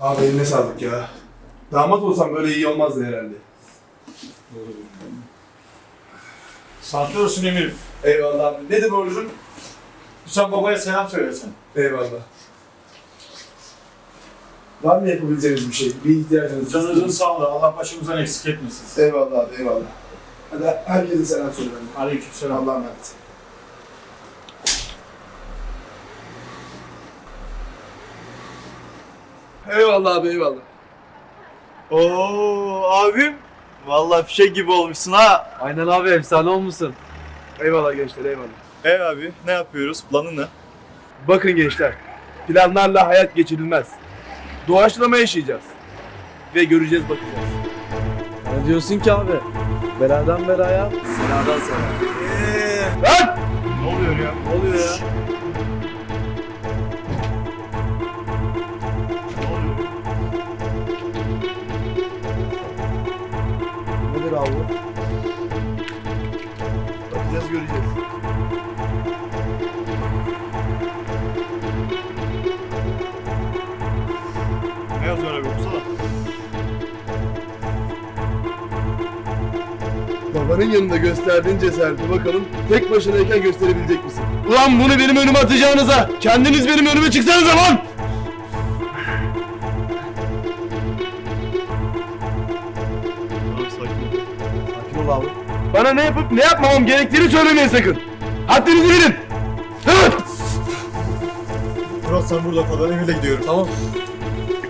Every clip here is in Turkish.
Abi eline sağlık ya. Damat olsam böyle iyi olmazdı herhalde. Sahte olsun emirim. Eyvallah abi. Nedir borcun? Sen babaya selam söylesen. Eyvallah. Var mı yapabileceğiniz bir şey? Bir ihtiyacınız Canınızın sağlığı. Allah başımızdan eksik etmesin. Eyvallah abi, eyvallah. Hadi herkese selam söyle. Aleyküm selam. Allah'a emanet. Eyvallah abi, eyvallah. Oo abim. Vallahi fişek gibi olmuşsun ha. Aynen abi efsane olmuşsun. Eyvallah gençler, eyvallah. Ev abi ne yapıyoruz? Planı ne? Bakın gençler, planlarla hayat geçirilmez. Doğaçlama yaşayacağız. Ve göreceğiz, bakacağız. Ne diyorsun ki abi? Beladan belaya. Sıradan sana. Lan! Ne oluyor ya? Ne oluyor ya? Nedir abi? Bakacağız, göreceğiz. Ne yazıyor abi okusana. Babanın yanında gösterdiğin cesareti bakalım tek başınayken gösterebilecek misin? Ulan bunu benim önüme atacağınıza kendiniz benim önüme çıksanız lan! Abi. Bana ne yapıp ne yapmamam gerektiğini söylemeyin sakın. Haddinizi bilin. Evet. Murat sen burada kal ben Emir'le gidiyorum. Tamam.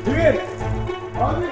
Ümit! Abi!